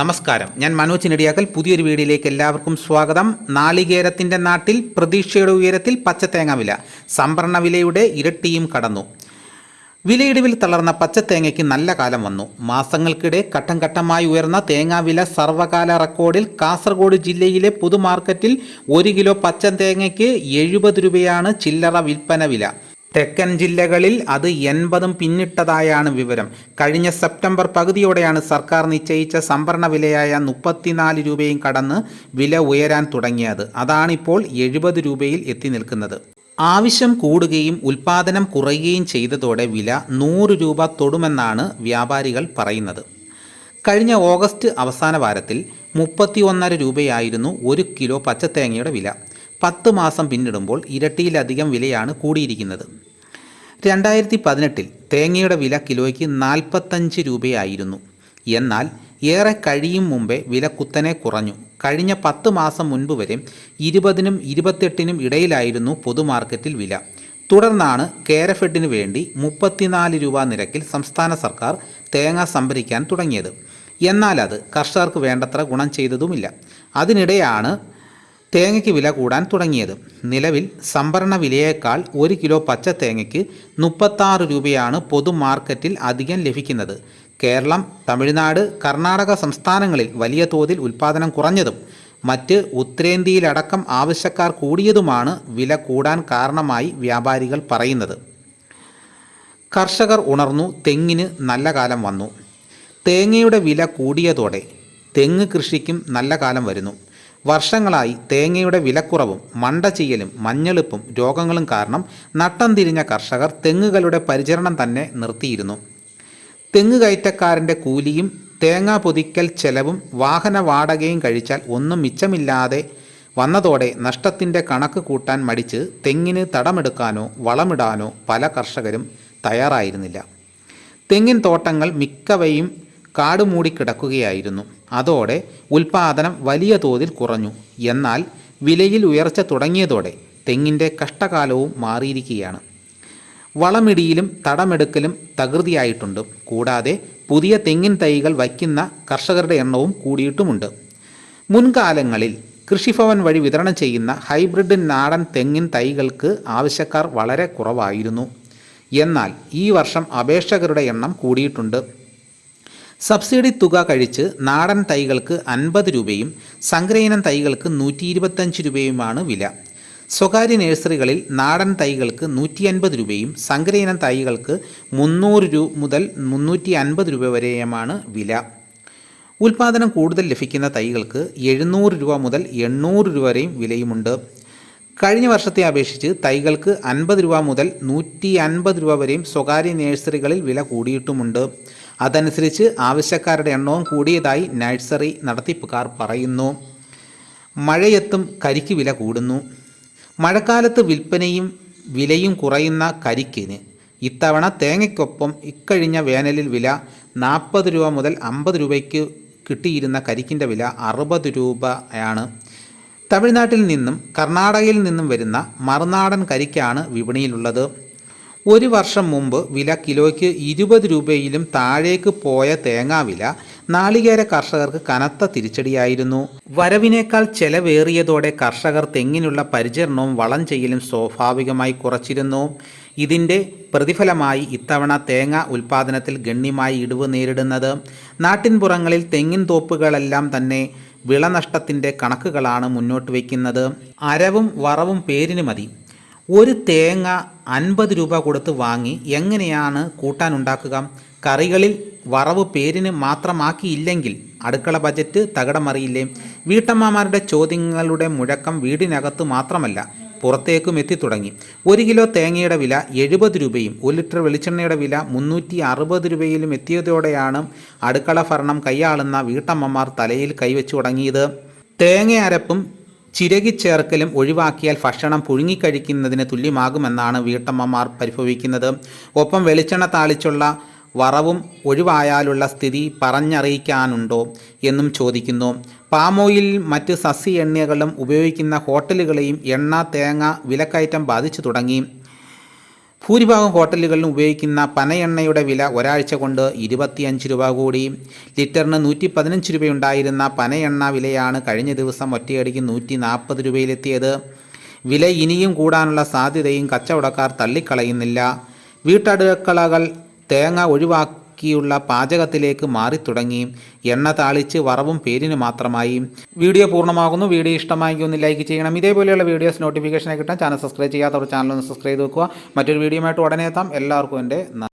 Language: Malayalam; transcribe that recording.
നമസ്കാരം. ഞാൻ മനോജ് നെടിയാക്കൽ. പുതിയൊരു വീഡിയോയിലേക്ക് എല്ലാവർക്കും സ്വാഗതം. നാളികേരത്തിന്റെ നാട്ടിൽ പ്രതീക്ഷയുടെ ഉയരത്തിൽ പച്ചത്തേങ്ങ വില. സംഭരണ വിലയുടെ ഇരട്ടിയും കടന്നു. വിലയിടിവിൽ തളർന്ന പച്ചത്തേങ്ങയ്ക്ക് നല്ല കാലം വന്നു. മാസങ്ങൾക്കിടെ ഘട്ടം ഘട്ടമായി ഉയർന്ന തേങ്ങാവില സർവകാല റെക്കോർഡിൽ കാസർഗോഡ് ജില്ലയിലെ പൊതുമാർക്കറ്റിൽ ഒരു കിലോ പച്ചത്തേങ്ങയ്ക്ക് എഴുപത് രൂപയാണ് ചില്ലറ വിൽപ്പന വില. തെക്കൻ ജില്ലകളിൽ അത് എൺപതും പിന്നിട്ടതായാണ് വിവരം. കഴിഞ്ഞ സെപ്റ്റംബർ പകുതിയോടെയാണ് സർക്കാർ നിശ്ചയിച്ച സംഭരണ വിലയായ മുപ്പത്തിനാല് രൂപയും കടന്ന് വില ഉയരാൻ തുടങ്ങിയത്. അതാണിപ്പോൾ എഴുപത് രൂപയിൽ എത്തി നിൽക്കുന്നത്. ആവശ്യം കൂടുകയും ഉൽപാദനം കുറയുകയും ചെയ്തതോടെ വില നൂറ് രൂപ തൊടുമെന്നാണ് വ്യാപാരികൾ പറയുന്നത്. കഴിഞ്ഞ ഓഗസ്റ്റ് അവസാന വാരത്തിൽ മുപ്പത്തി ഒന്നര രൂപയായിരുന്നു ഒരു കിലോ പച്ചത്തേങ്ങയുടെ വില. പത്ത് മാസം പിന്നിടുമ്പോൾ ഇരട്ടിയിലധികം വിലയാണ് കൂടിയിരിക്കുന്നത്. രണ്ടായിരത്തി പതിനെട്ടിൽ തേങ്ങയുടെ വില കിലോയ്ക്ക് നാൽപ്പത്തഞ്ച് രൂപയായിരുന്നു. എന്നാൽ ഏറെ കഴിയും മുമ്പേ വില കുത്തനെ കുറഞ്ഞു. കഴിഞ്ഞ പത്ത് മാസം മുൻപ് വരെ ഇരുപതിനും ഇരുപത്തെട്ടിനും ഇടയിലായിരുന്നു പൊതുമാർക്കറ്റിൽ വില. തുടർന്നാണ് കേരഫെഡിന് വേണ്ടി മുപ്പത്തിനാല് രൂപ നിരക്കിൽ സംസ്ഥാന സർക്കാർ തേങ്ങ സംഭരിക്കാൻ തുടങ്ങിയത്. എന്നാൽ അത് കർഷകർക്ക് വേണ്ടത്ര ഗുണം ചെയ്തതുമില്ല. അതിനിടെയാണ് തേങ്ങയ്ക്ക് വില കൂടാൻ തുടങ്ങിയത്. നിലവിൽ സംഭരണ വിലയേക്കാൾ ഒരു കിലോ പച്ച തേങ്ങയ്ക്ക് മുപ്പത്താറ് രൂപയാണ് പൊതു മാർക്കറ്റിൽ അധികം ലഭിക്കുന്നത്. കേരളം തമിഴ്നാട് കർണാടക സംസ്ഥാനങ്ങളിൽ വലിയ തോതിൽ ഉൽപ്പാദനം കുറഞ്ഞതും മറ്റ് ഉത്തരേന്ത്യയിലടക്കം ആവശ്യക്കാർ കൂടിയതുമാണ് വില കൂടാൻ കാരണമായി വ്യാപാരികൾ പറയുന്നത്. കർഷകർ ഉണർന്നു തെങ്ങിന് നല്ല കാലം വന്നു. തേങ്ങയുടെ വില കൂടിയതോടെ തെങ്ങ് കൃഷിക്കും നല്ല കാലം വരുന്നു. വർഷങ്ങളായി തേങ്ങയുടെ വിലക്കുറവും മണ്ട ചെയ്യലും മഞ്ഞളിപ്പും രോഗങ്ങളും കാരണം നട്ടം തിരിഞ്ഞ കർഷകർ തെങ്ങുകളുടെ പരിചരണം തന്നെ നിർത്തിയിരുന്നു. തെങ്ങ് കയറ്റക്കാരന്റെ കൂലിയും തേങ്ങ പൊതിക്കൽ ചെലവും വാഹന വാടകയും കഴിച്ചാൽ ഒന്നും മിച്ചമില്ലാതെ വന്നതോടെ നഷ്ടത്തിന്റെ കണക്ക് കൂട്ടാൻ മടിച്ച് തെങ്ങിന് തടമെടുക്കാനോ വളമിടാനോ പല കർഷകരും തയ്യാറായിരുന്നില്ല. തെങ്ങിൻ തോട്ടങ്ങൾ മിക്കവയും കാട് മൂടിക്കിടക്കുകയായിരുന്നു അതോടെ ഉൽപാദനം വലിയ തോതിൽ കുറഞ്ഞു. എന്നാൽ വിലയിൽ ഉയർച്ച തുടങ്ങിയതോടെ തെങ്ങിന്റെ കഷ്ടകാലവും മാറിയിരിക്കുകയാണ്. വളമിടിയിലും തടമെടുക്കലും തകൃതിയായിട്ടുണ്ട്. കൂടാതെ പുതിയ തെങ്ങിൻ തൈകൾ വയ്ക്കുന്ന കർഷകരുടെ എണ്ണവും കൂടിയിട്ടുമുണ്ട്. മുൻകാലങ്ങളിൽ കൃഷിഭവൻ വഴി വിതരണം ചെയ്യുന്ന ഹൈബ്രിഡ് നാടൻ തെങ്ങിൻ തൈകൾക്ക് ആവശ്യക്കാർ വളരെ കുറവായിരുന്നു. എന്നാൽ ഈ വർഷം അപേക്ഷകരുടെ എണ്ണം കൂടിയിട്ടുണ്ട്. സബ്സിഡി തുക കഴിച്ച് നാടൻ തൈകൾക്ക് അൻപത് രൂപയും സംഗ്രഹീനം തൈകൾക്ക് നൂറ്റി ഇരുപത്തഞ്ച് രൂപയുമാണ് വില. സ്വകാര്യ നഴ്സറികളിൽ നാടൻ തൈകൾക്ക് നൂറ്റി അൻപത് രൂപയും സംഗ്രഹീനം തൈകൾക്ക് മുന്നൂറ് രൂപ മുതൽ മുന്നൂറ്റി അൻപത് രൂപ വരെയുമാണ് വില. ഉൽപാദനം കൂടുതൽ ലഭിക്കുന്ന തൈകൾക്ക് എഴുന്നൂറ് രൂപ മുതൽ എണ്ണൂറ് രൂപ വരെയും വിലയുമുണ്ട്. കഴിഞ്ഞ വർഷത്തെ അപേക്ഷിച്ച് തൈകൾക്ക് അൻപത് രൂപ മുതൽ നൂറ്റി അൻപത് രൂപ വരെയും സ്വകാര്യ നഴ്സറികളിൽ വില കൂടിയിട്ടുമുണ്ട്. അതനുസരിച്ച് ആവശ്യക്കാരുടെ എണ്ണവും കൂടിയതായി നഴ്സറി നടത്തിപ്പുകാർ പറയുന്നു. മഴയെത്തും കരിക്ക് വില കൂടുന്നു. മഴക്കാലത്ത് വിൽപ്പനയും വിലയും കുറയുന്ന കരിക്കിന് ഇത്തവണ തേങ്ങയ്ക്കൊപ്പം ഇക്കഴിഞ്ഞ വേനലിൽ വില നാൽപ്പത് രൂപ മുതൽ അമ്പത് രൂപയ്ക്ക് കിട്ടിയിരുന്ന കരിക്കിന്റെ വില അറുപത് രൂപയാണ്. തമിഴ്നാട്ടിൽ നിന്നും കർണാടകയിൽ നിന്നും വരുന്ന മറുനാടൻ കരിക്കാണ് വിപണിയിലുള്ളത്. ഒരു വർഷം മുമ്പ് വില കിലോയ്ക്ക് ഇരുപത് രൂപയിലും താഴേക്ക് പോയ തേങ്ങാവില നാളികേര കർഷകർക്ക് കനത്ത തിരിച്ചടിയായിരുന്നു. വരവിനേക്കാൾ ചെലവേറിയതോടെ കർഷകർ തെങ്ങിനുള്ള പരിചരണവും വളം ചെയ്യലും സ്വാഭാവികമായി കുറച്ചിരുന്നു. ഇതിന്റെ പ്രതിഫലമായി ഇത്തവണ തേങ്ങ ഉൽപ്പാദനത്തിൽ ഗണ്യമായി ഇടിവ് നേരിടുന്നത്. നാട്ടിൻപുറങ്ങളിൽ തെങ്ങിൻ തോപ്പുകളെല്ലാം തന്നെ വിളനഷ്ടത്തിന്റെ കണക്കുകളാണ് മുന്നോട്ട് വയ്ക്കുന്നത്. അരവും വറവും പേരിന് മതി. ഒരു തേങ്ങ അൻപത് രൂപ കൊടുത്ത് വാങ്ങി എങ്ങനെയാണ് കൂട്ടാനുണ്ടാക്കുക കറികളിൽ വറവ് പേരിന് മാത്രമാക്കിയില്ലെങ്കിൽ അടുക്കള ബജറ്റ് തകിടമറിയില്ലേ വീട്ടമ്മമാരുടെ ചോദ്യങ്ങളുടെ മുഴക്കം വീടിനകത്ത് മാത്രമല്ല പുറത്തേക്കും എത്തിത്തുടങ്ങി ഒരു കിലോ തേങ്ങയുടെ വില എഴുപത് രൂപയും ഒരു ലിറ്റർ വെളിച്ചെണ്ണയുടെ വില മുന്നൂറ്റി അറുപത് രൂപയിലും എത്തിയതോടെയാണ് അടുക്കള ഭരണം കൈയാളുന്ന വീട്ടമ്മമാർ തലയിൽ കൈവച്ചു തുടങ്ങിയത്. തേങ്ങ അരപ്പും ചിരകിച്ചേർക്കലും ഒഴിവാക്കിയാൽ ഭക്ഷണം പുഴുങ്ങിക്കഴിക്കുന്നതിന് തുല്യമാകുമെന്നാണ് വീട്ടമ്മമാർ പരിഭവിക്കുന്നത്. ഒപ്പം വെളിച്ചെണ്ണ താളിച്ചുള്ള വറവും ഒഴിവായാലുള്ള സ്ഥിതി പറഞ്ഞറിയിക്കാനുണ്ടോ എന്നും ചോദിക്കുന്നു. പാമോയിൽ മറ്റ് സസ്യ എണ്ണകളും ഉപയോഗിക്കുന്ന ഹോട്ടലുകളെയും എണ്ണ തേങ്ങ വിലക്കയറ്റം ബാധിച്ചു തുടങ്ങി. ഭൂരിഭാഗം ഹോട്ടലുകളിലും ഉപയോഗിക്കുന്ന പനയെണ്ണയുടെ വില ഒരാഴ്ച കൊണ്ട് ഇരുപത്തിയഞ്ച് രൂപ കൂടി. ലിറ്ററിന് നൂറ്റി പതിനഞ്ച് രൂപയുണ്ടായിരുന്ന പനയെണ്ണ വിലയാണ് കഴിഞ്ഞ ദിവസം ഒറ്റയടിക്ക് നൂറ്റി നാൽപ്പത് രൂപയിലെത്തിയത്. വില ഇനിയും കൂടാനുള്ള സാധ്യതയും കച്ചവടക്കാർ തള്ളിക്കളയുന്നില്ല. വീട്ടടുക്കളകൾ തേങ്ങ ഒഴിവാക്കിയുള്ള പാചകത്തിലേക്ക് മാറിത്തുടങ്ങി എണ്ണ താളിച്ച് വറവും പേരിന് മാത്രമായി. വീഡിയോ പൂർണമാകുന്നു. വീഡിയോ ഇഷ്ടമായെങ്കിൽ ഒന്ന് ലൈക്ക് ചെയ്യണം. ഇതേപോലെയുള്ള വീഡിയോസ് നോട്ടിഫിക്കേഷനായി കിട്ടാൻ ചാനൽ സബ്സ്ക്രൈബ് ചെയ്യാത്തവർ ചാനൽ ഒന്ന് സബ്സ്ക്രൈബ് ചെയ്ത് വെക്കുക. മറ്റൊരു വീഡിയോ ആയിട്ട് ഉടനെ എത്താം. എല്ലാവർക്കും എന്റെ